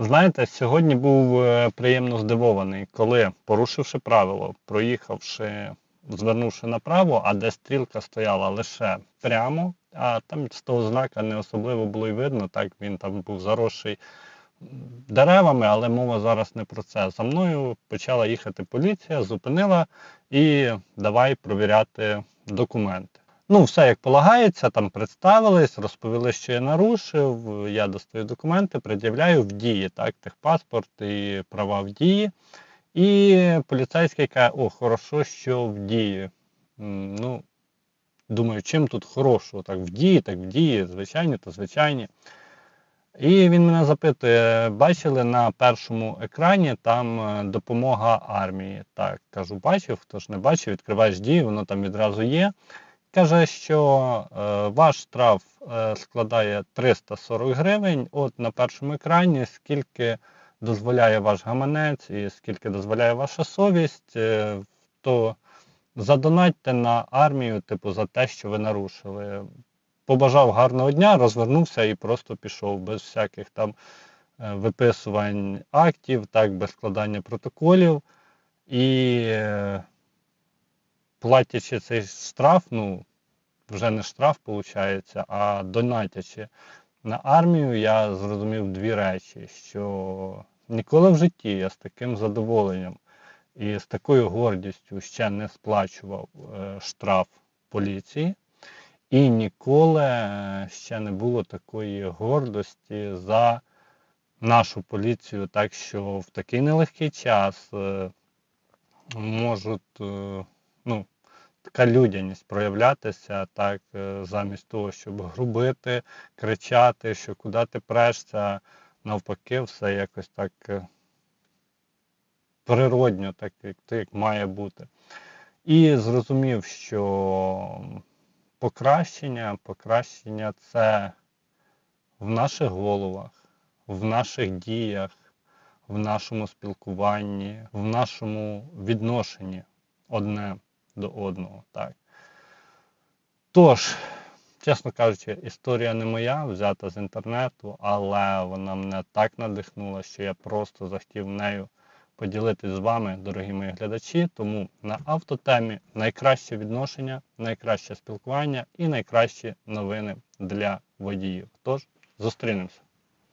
Знаєте, сьогодні був е, приємно здивований, коли, порушивши правило, проїхавши, звернувши направо, а де стрілка стояла лише прямо, а там з того знака не особливо було й видно, так він там був заросший деревами, але мова зараз не про це. За мною почала їхати поліція, зупинила і давай провіряти документи. Ну, все як полагається, там представились, розповіли, що я нарушив. Я достаю документи, пред'являю в дії, так, техпаспорт і права в дії. І поліцейський каже, о, хорошо, що в дії. Ну, думаю, чим тут хорошого? Так, в дії, так в дії, звичайні, то звичайні. І він мене запитує, бачили на першому екрані там е, допомога армії. Так, кажу, бачив, хто ж не бачив, відкриваєш дію, воно там відразу є. Каже, що е, ваш штраф е, складає 340 гривень. От на першому екрані, скільки дозволяє ваш гаманець і скільки дозволяє ваша совість, е, то задонатьте на армію, типу, за те, що ви нарушили. Побажав гарного дня, розвернувся і просто пішов без всяких там е, виписувань актів, так, без складання протоколів. І е, платячи цей штраф, ну, вже не штраф, виходить, а донатячи на армію, я зрозумів дві речі, що ніколи в житті я з таким задоволенням і з такою гордістю ще не сплачував е, штраф поліції. І ніколи е, ще не було такої гордості за нашу поліцію, так що в такий нелегкий час е, можуть ну, така людяність проявлятися так, е, замість того, щоб грубити, кричати, що куди ти прешся, навпаки, все якось так е, природньо, так як, як має бути. І зрозумів, що покращення, покращення це в наших головах, в наших діях, в нашому спілкуванні, в нашому відношенні одне до одного. Так. Тож, чесно кажучи, історія не моя, взята з інтернету, але вона мене так надихнула, що я просто захотів нею поділитись з вами, дорогі мої глядачі. Тому на автотемі найкраще відношення, найкраще спілкування і найкращі новини для водіїв. Тож, зустрінемося.